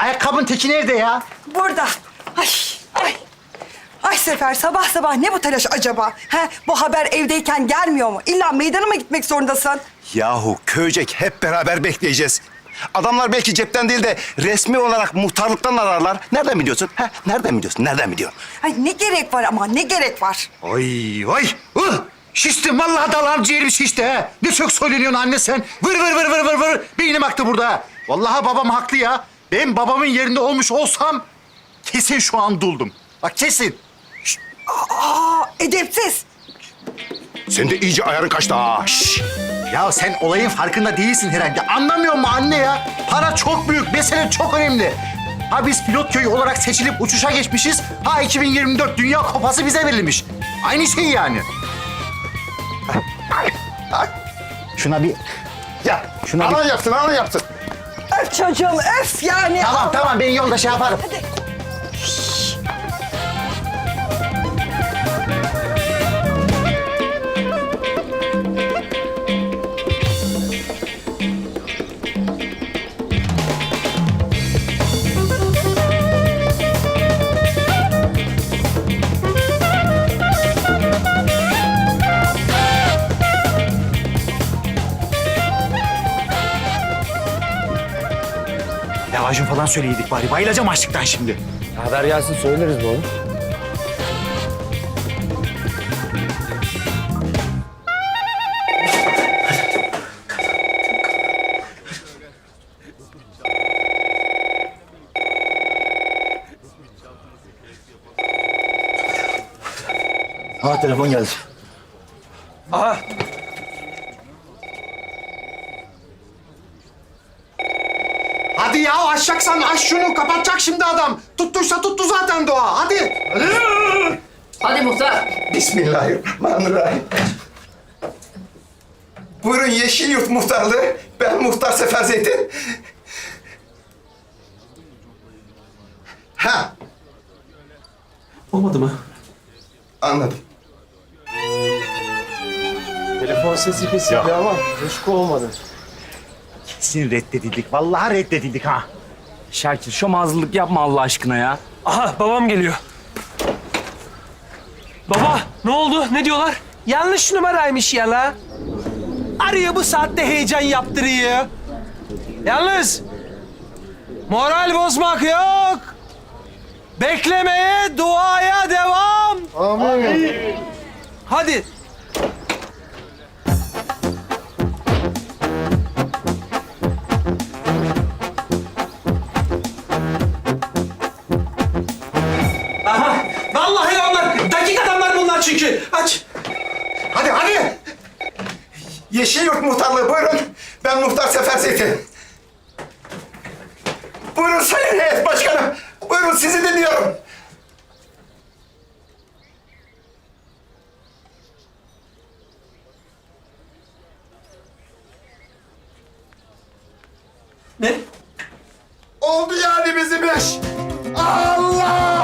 Ayakkabın teki nerede ya? Burada. Ay, ay. Ay Sefer sabah sabah ne bu telaş acaba? He, bu haber evdeyken gelmiyor mu? İlla meydana mı gitmek zorundasın? Yahu köycek hep beraber bekleyeceğiz. Adamlar belki cepten değil de resmi olarak muhtarlıktan ararlar. Nereden biliyorsun? Ha, nereden biliyorsun? Nereden biliyorsun? Ay ne gerek var ama ne gerek var? Ay vay. Uh, şiştim vallahi dalağım ciğerim şişti ha. Ne çok söyleniyorsun anne sen. Vır vır vır vır vır vır. Beynim aktı burada. ha. Vallahi babam haklı ya. Ben babamın yerinde olmuş olsam kesin şu an duldum. Bak kesin. Aa, edepsiz. Sen de iyice ayarın kaçtı ha. Şşş. Ya sen olayın farkında değilsin herhalde. Anlamıyor mu anne ya? Para çok büyük, mesele çok önemli. Ha biz pilot köyü olarak seçilip uçuşa geçmişiz. Ha 2024 Dünya Kupası bize verilmiş. Aynı şey yani. Şuna bir... Ya Şuna bir- anan yaptın, anan yaptın. Çocuğum öf yani. Tamam tamam ben yolda şey yaparım. Hadi. Lavacım falan söyleydik bari. Bayılacağım açlıktan şimdi. Haber gelsin söyleriz bu oğlum. Ha telefon geldi. Aha Hadi ya aşacaksan aş şunu kapatacak şimdi adam. Tuttuysa tuttu zaten doğa hadi. Hadi muhtar. Bismillahirrahmanirrahim. Buyurun Yeşilyurt muhtarlığı. Ben muhtar Sefer Zeytin. Ha, olmadı mı? anladım. Telefon sesi kesildi ama coşku olmadı. Kesin reddedildik. Vallahi reddedildik ha. Şakir şomazlılık yapma Allah aşkına ya. Aha babam geliyor. Baba ne oldu? Ne diyorlar? Yanlış numaraymış ya la. Arıyor bu saatte heyecan yaptırıyor. Yalnız moral bozmak yok. Beklemeye, duaya devam. Amin. Hadi. Yeşilyurt muhtarlığı buyurun. Ben muhtar Sefer Zeytin. Buyurun sayın heyet başkanım. Buyurun sizi dinliyorum. Ne? Oldu yani bizim iş. Allah!